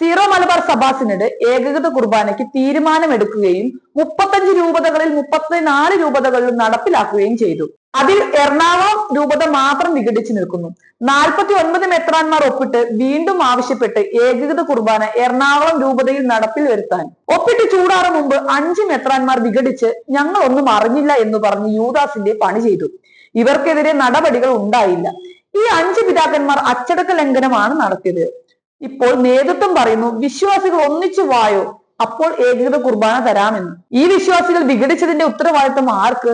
Zero Malabar സഭാസിനഡ് ഏകകൃത കുർബാനയ്ക്ക് തീരുമാനമെടുക്കുകയും മുപ്പത്തഞ്ച് രൂപതകളിൽ മുപ്പത്തിനാല് രൂപതകളിലും നടപ്പിലാക്കുകയും ചെയ്തു. അതിൽ എറണാകുളം രൂപത മാത്രം വിഘടിച്ചു നിൽക്കുന്നു. നാൽപ്പത്തി ഒൻപത് മെത്രാന്മാർ ഒപ്പിട്ട് വീണ്ടും ആവശ്യപ്പെട്ട് ഏകീകൃത കുർബാന എറണാകുളം രൂപതയിൽ നടപ്പിൽ വരുത്താൻ. ഒപ്പിട്ട് ചൂടാറ് മുമ്പ് അഞ്ച് മെത്രാന്മാർ വിഘടിച്ച് ഞങ്ങൾ ഒന്നും അറിഞ്ഞില്ല എന്ന് പറഞ്ഞ് യൂദാസിന്റെ പണി ചെയ്തു. ഇവർക്കെതിരെ നടപടികൾ ഉണ്ടായില്ല. ഈ അഞ്ച് പിതാക്കന്മാർ അച്ചടക്ക ലംഘനമാണ് നടത്തിയത്. ഇപ്പോൾ നേതൃത്വം പറയുന്നു വിശ്വാസികൾ ഒന്നിച്ചു വായോ? അപ്പോൾ ഏകീകൃത കുർബാന തരാമെന്ന്. ഈ വിശ്വാസികൾ വിഘടിച്ചതിന്റെ ഉത്തരവാദിത്വം ആർക്ക്?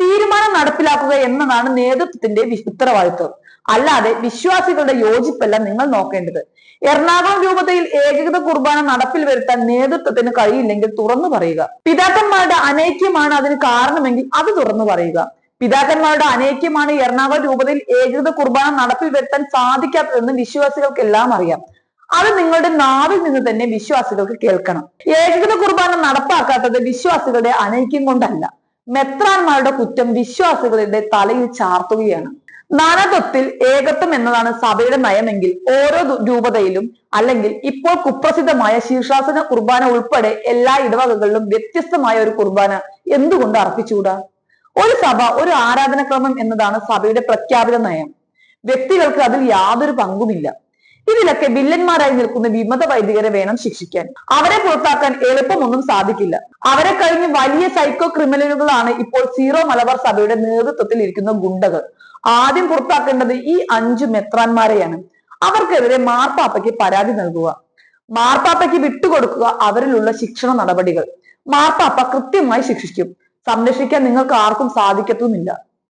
തീരുമാനം നടപ്പിലാക്കുക എന്നതാണ് നേതൃത്വത്തിന്റെ ഉത്തരവാദിത്വം. അല്ലാതെ വിശ്വാസികളുടെ യോജിപ്പല്ല നിങ്ങൾ നോക്കേണ്ടത്. എറണാകുളം രൂപതയിൽ ഏകീകൃത കുർബാന നടപ്പിൽ വരുത്താൻ നേതൃത്വത്തിന് കഴിയില്ലെങ്കിൽ തുറന്നു പറയുക. പിതാക്കന്മാരുടെ അനൈക്യമാണ് അതിന് കാരണമെങ്കിൽ അത് തുറന്നു പറയുക. പിതാക്കന്മാരുടെ അനൈക്യമാണ് എറണാകുളം രൂപതയിൽ ഏകീകൃത കുർബാന നടപ്പിൽ വരുത്താൻ സാധിക്കാത്തതെന്ന് വിശ്വാസികൾക്കെല്ലാം അറിയാം. അത് നിങ്ങളുടെ നാവിൽ നിന്ന് തന്നെ വിശ്വാസികൾക്ക് കേൾക്കണം. ഏകദിന കുർബാന നടപ്പാക്കാത്തത് വിശ്വാസികളുടെ അനൈക്യം കൊണ്ടല്ല. മെത്രാന്മാരുടെ കുറ്റം വിശ്വാസികളുടെ തലയിൽ ചാർത്തുകയാണ്. നാനാത്വത്തിൽ ഏകത്വം എന്നതാണ് സഭയുടെ നയമെങ്കിൽ ഓരോ രൂപതയിലും അല്ലെങ്കിൽ ഇപ്പോൾ കുപ്രസിദ്ധമായ ശീർഷാസന കുർബാന ഉൾപ്പെടെ എല്ലാ ഇടവകകളിലും വ്യത്യസ്തമായ ഒരു കുർബാന എന്തുകൊണ്ട് അർപ്പിച്ചുകൂടാ? ഒരു സഭ ഒരു ആരാധനക്രമം എന്നതാണ് സഭയുടെ പ്രഖ്യാപിത നയം. വ്യക്തികൾക്ക് അതിൽ യാതൊരു പങ്കുമില്ല. ഇതിലൊക്കെ വില്ലന്മാരായി നിൽക്കുന്ന വിമത വൈദികരെ വേണം ശിക്ഷിക്കാൻ. അവരെ പുറത്താക്കാൻ എളുപ്പമൊന്നും സാധിക്കില്ല. അവരെ കഴിഞ്ഞ് വലിയ സൈക്കോ ക്രിമിനലുകളാണ് ഇപ്പോൾ സീറോ മലബാർ സഭയുടെ നേതൃത്വത്തിൽ ഇരിക്കുന്ന ഗുണ്ടകൾ. ആദ്യം പുറത്താക്കേണ്ടത് ഈ അഞ്ചു മെത്രാന്മാരെയാണ്. അവർക്കെതിരെ മാർപ്പാപ്പയ്ക്ക് പരാതി നൽകുക. മാർപ്പാപ്പയ്ക്ക് വിട്ടുകൊടുക്കുക അവരിലുള്ള ശിക്ഷണ നടപടികൾ. മാർപ്പാപ്പ കൃത്യമായി ശിക്ഷിക്കും. സംരക്ഷിക്കാൻ നിങ്ങൾക്ക് ആർക്കും സാധിക്കത്തുമില്ല.